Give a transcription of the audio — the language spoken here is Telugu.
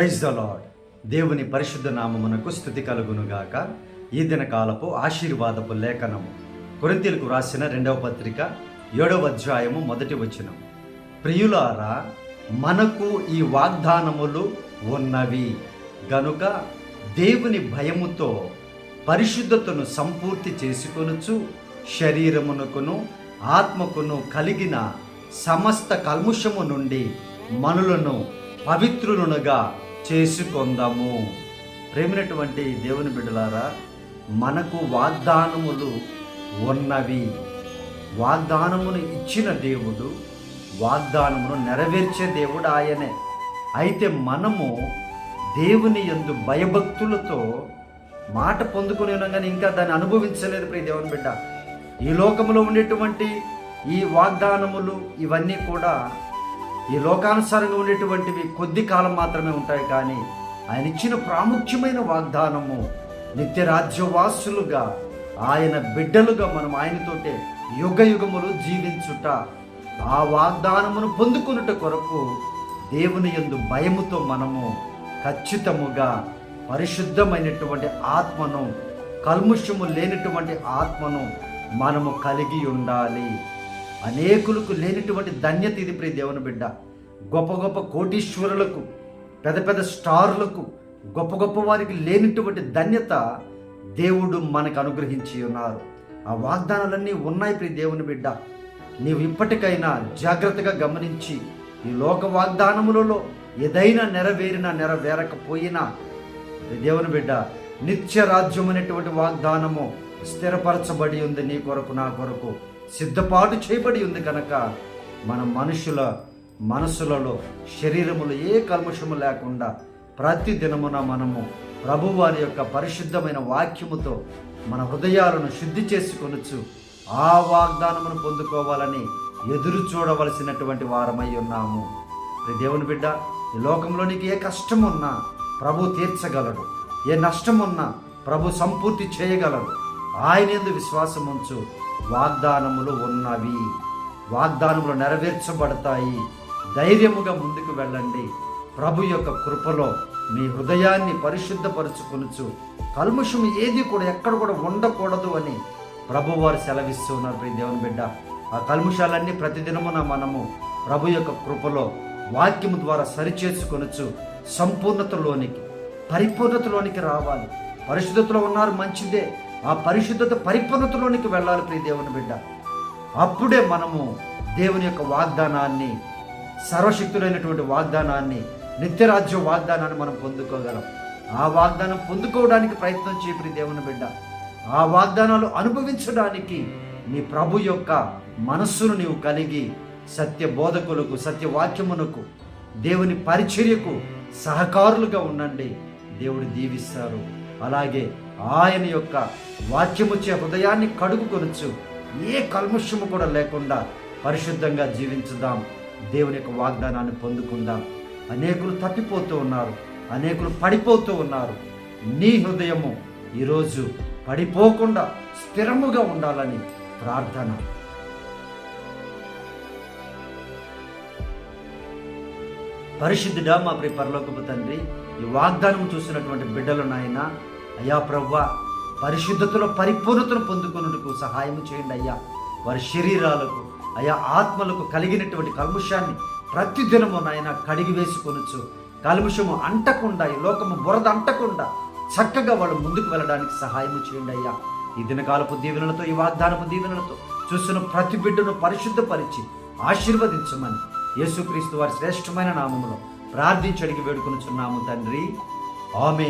ప్రైజ్ ద లాడ్ దేవుని పరిశుద్ధ నామమునకు స్థుతి కలుగునుగాక. ఈ దిన కాలపు ఆశీర్వాదపు లేఖనము. కొరింతీలకు రాసిన రెండవ పత్రిక ఏడవ అధ్యాయము మొదటి వచనం. ప్రియులారా మనకు ఈ వాగ్దానములు ఉన్నవి. గనుక దేవుని భయముతో పరిశుద్ధతను సంపూర్తి చేసుకొనుచు శరీరమునకును ఆత్మకును కలిగిన సమస్త కల్ముషము నుండి మనులను పవిత్రులునుగా చేసుకొందాము ప్రేమినటువంటి దేవుని బిడ్డలారా మనకు వాగ్దానములు ఉన్నవి. వాగ్దానమును ఇచ్చిన దేవుడు వాగ్దానమును నెరవేర్చే దేవుడు ఆయనే. అయితే మనము దేవుని యందు భయభక్తులతో మాట పొందుకుని ఉన్నాం కానీ ఇంకా దాన్ని అనుభవించలేదు ప్రియ దేవుని బిడ్డ. ఈ లోకములో ఉండేటువంటి ఈ వాగ్దానములు ఇవన్నీ కూడా ఈ లోకానుసారంగా ఉండేటువంటివి కొద్ది కాలం మాత్రమే ఉంటాయి కానీ ఆయన ఇచ్చిన ప్రాముఖ్యమైన వాగ్దానము నిత్య రాజ్యవాసులుగా ఆయన బిడ్డలుగా మనం ఆయనతోటే యుగ యుగములు జీవించుట. ఆ వాగ్దానమును పొందుకున్నట కొరకు దేవుని యందు భయముతో మనము ఖచ్చితముగా పరిశుద్ధమైనటువంటి ఆత్మను కల్ముషము లేనటువంటి ఆత్మను మనము కలిగి ఉండాలి. అనేకులకు లేనటువంటి ధన్యత ఇది ప్రియ దేవుని బిడ్డ. గొప్ప గొప్ప కోటీశ్వరులకు పెద్ద పెద్ద స్టార్లకు గొప్ప గొప్ప వారికి లేనటువంటి ధన్యత దేవుడు మనకు అనుగ్రహించి ఉన్నారు. ఆ వాగ్దానాలన్నీ ఉన్నాయి ప్రియ దేవుని బిడ్డ. నీవు ఇప్పటికైనా జాగ్రత్తగా గమనించి ఈ లోక వాగ్దానములలో ఏదైనా నెరవేరినా నెరవేరకపోయినా దేవుని బిడ్డ నిత్య రాజ్యం అనేటువంటి వాగ్దానము స్థిరపరచబడి ఉంది నీ కొరకు నా కొరకు. సిద్ధపాటు చేయబడి ఉంది కనుక మన మనుషుల మనసులలో శరీరములో ఏ కల్మషము లేకుండా ప్రతి దినమున మనము ప్రభువారి యొక్క పరిశుద్ధమైన వాక్యముతో మన హృదయాలను శుద్ధి చేసుకొనొచ్చు ఆ వాగ్దానమును పొందుకోవాలని ఎదురు చూడవలసినటువంటి వారమై ఉన్నాము. దేవుని బిడ్డ ఈ లోకంలో నీకు ఏ కష్టం ఉన్నా ప్రభు తీర్చగలడు. ఏ నష్టం ఉన్నా ప్రభు సంపూర్తి చేయగలడు. ఆయన ఎందు విశ్వాసం ఉంచు వాగ్దానములు ఉన్నవి. వాగ్దానములు నెరవేర్చబడతాయి. ధైర్యముగా ముందుకు వెళ్ళండి. ప్రభు యొక్క కృపలో మీ హృదయాన్ని పరిశుద్ధపరుచుకొనుచు కల్ముషం ఏది కూడా ఎక్కడ కూడా ఉండకూడదు అని ప్రభు వారు సెలవిస్తూ ఉన్నారు. ప్రియ దేవుని బిడ్డ ఆ కల్ముషాలన్నీ ప్రతిదినమున మనము ప్రభు యొక్క కృపలో వాక్యము ద్వారా సరిచేసుకొనొచ్చు సంపూర్ణతలోనికి పరిపూర్ణతలోనికి రావాలి. పరిశుద్ధతలో ఉన్నారు మంచిదే. ఆ పరిశుద్ధత పరిపూర్ణతలోనికి వెళ్ళాలి ప్రియ దేవుని బిడ్డ. అప్పుడే మనము దేవుని యొక్క వాగ్దానాన్ని సర్వశక్తులైనటువంటి వాగ్దానాన్ని నిత్యరాజ్య వాగ్దానాన్ని మనం పొందుకోగలం. ఆ వాగ్దానం పొందుకోవడానికి ప్రయత్నం చేయ ప్రియ దేవుని బిడ్డ. ఆ వాగ్దానాలు అనుభవించడానికి నీ ప్రభు యొక్క మనస్సును నీవు కలిగి సత్య బోధకులకు సత్యవాక్యమునకు దేవుని పరిచర్యకు సహకారులుగా ఉండండి. దేవుడు దీవిస్తారు. అలాగే ఆయన యొక్క వాక్యముచ్చే హృదయాన్ని కడుగుకొనొచ్చు ఏ కల్ముష్యము కూడా లేకుండా పరిశుద్ధంగా జీవించుదాం. దేవుని యొక్క వాగ్దానాన్ని పొందుకుందాం. అనేకులు తప్పిపోతూ ఉన్నారు. అనేకులు పడిపోతూ ఉన్నారు. నీ హృదయము ఈరోజు పడిపోకుండా స్థిరముగా ఉండాలని ప్రార్థన. పరిశుద్ధుడా మా ప్రియ పరలోకపు తండ్రి ఈ వాగ్దానం చూసినటువంటి బిడ్డలు నాయన అయ్యా ప్రవ్వ పరిశుద్ధతలో పరిపూర్ణతను పొందుకున్నట్టుకు సహాయం చేయండి అయ్యా. వారి శరీరాలకు అయా ఆత్మలకు కలిగినటువంటి కల్ముషాన్ని ప్రతిదినము నాయన కడిగి వేసుకొనొచ్చు కల్ముషము అంటకుండా ఈ లోకము బురద అంటకుండా చక్కగా వాళ్ళు ముందుకు వెళ్ళడానికి సహాయం చేయండి అయ్యా. ఈ దినకాలపు దీవెనలతో ఈ వాగ్దానపు దీవెనలతో చూస్తున్న ప్రతి బిడ్డను పరిశుద్ధపరిచి ఆశీర్వదించమని యేసుక్రీస్తు వారి శ్రేష్టమైన నామములో ప్రార్థించడికి వేడుకొనుచున్నాము తండ్రి. ఆమె